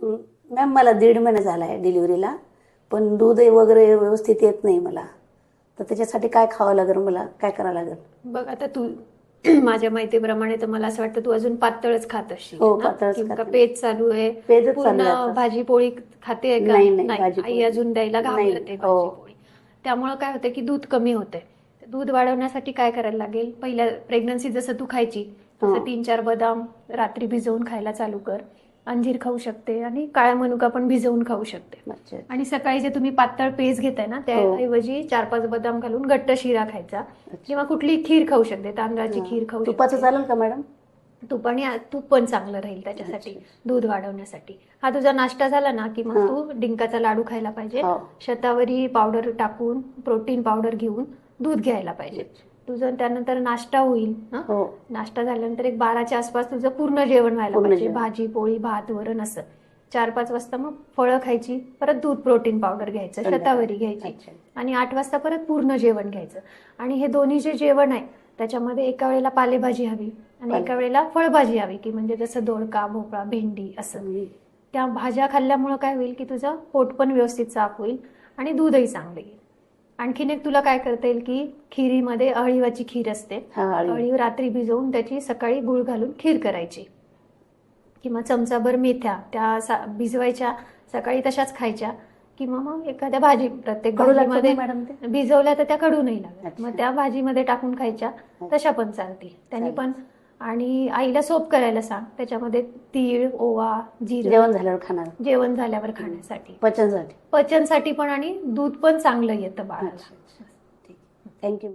Ma'am मला दीड महिना झाला आहे डिलिव्हरीला पण दूध वगैरे व्यवस्थित येत नाही मला तर त्याच्यासाठी काय खावं लागेल मला काय करावं लागेल बघ आता तू माझ्या माहितीप्रमाणे तर मला असं वाटतं तू अजून पातळच खात असशील हो, ना? पातळच किंवा खाते. पेज चालू आहे पेजच चालू पूर्ण आहे आता. भाजी पोळी खाते का नाही, नाही, भाजीपोळी. आई अजून द्यायला नाही, घाबरते हो. त्यामुळं काय होतं की दूध कमी होते दूध वाढवण्यासाठी काय करायला लागेल पहिल्या प्रेग्नन्सी जसं तू खायची हो. तसं तीन चार बदाम रात्री भिजवून खायला चालू कर अंजीर खाऊ शकते आणि काळ्या मनुका पण भिजवून खाऊ शकते. आणि सकाळी जे तुम्ही पातळ पेज घेताय ना त्याऐवजी चार पाच बदाम घालून घट्ट शिरा खायचा. किंवा कुठली खीर खाऊ शकते तांदळाची खीर खाऊ तुपाचं चालेल का मॅडम? तूप आणि तूप पण चांगलं राहील त्याच्यासाठी. दूध वाढवण्यासाठी. हा तुझा नाश्ता झाला ना की मग हा. तू डिंकाचा लाडू खायला पाहिजे. हो. शतावरी पावडर टाकून प्रोटीन पावडर घेऊन दूध घ्यायला पाहिजे. तुझं त्यानंतर नाश्ता होईल हं? नाश्ता झाल्यानंतर एक बाराच्या आसपास तुझं पूर्ण जेवण व्हायला पाहिजे. भाजी पोळी भात वरण असं चार पाच वाजता मग फळं खायची परत दूध प्रोटीन पावडर घ्यायचं. शतावरी घ्यायची. आणि आठ वाजता परत पूर्ण जेवण घ्यायचं आणि हे दोन्ही जे जेवण आहे त्याच्यामध्ये एका वेळेला पालेभाजी हवी आणि एका वेळेला फळभाजी हवी की म्हणजे जसं दोडका भोपळा भेंडी असं. त्या भाज्या खाल्ल्यामुळं काय होईल की तुझं पोट पण व्यवस्थित साफ होईल आणि दूधही चांगलं येईल आणखीन एक तुला काय करता येईल की खिरीमध्ये अळीवाची खीर असते. हा अळी. अळीव रात्री भिजवून त्याची सकाळी गुळ घालून खीर करायची. किंवा चमचाभर मेथ्या त्या सा- भिजवायच्या सकाळी तशाच खायच्या. किंवा मग एखाद्या भाजी प्रत्येक कडू लागतं भाजीमध्ये का मॅडम ते? भिजवल्या तर त्या कडू नाही लागत. अच्छा. मग त्या भाजीमध्ये टाकून खायच्या तशा पण चालतील. त्यांनी पण आणि आईला सोप करायला सांग. त्याच्यामध्ये तीळ ओवा जिरं जेवण झाल्यावर खाणार. जेवण झाल्यावर खाण्यासाठी. पचनसाठी. पचनसाठी पण आणि दूध पण चांगलं येतं बाळाला. थँक्यू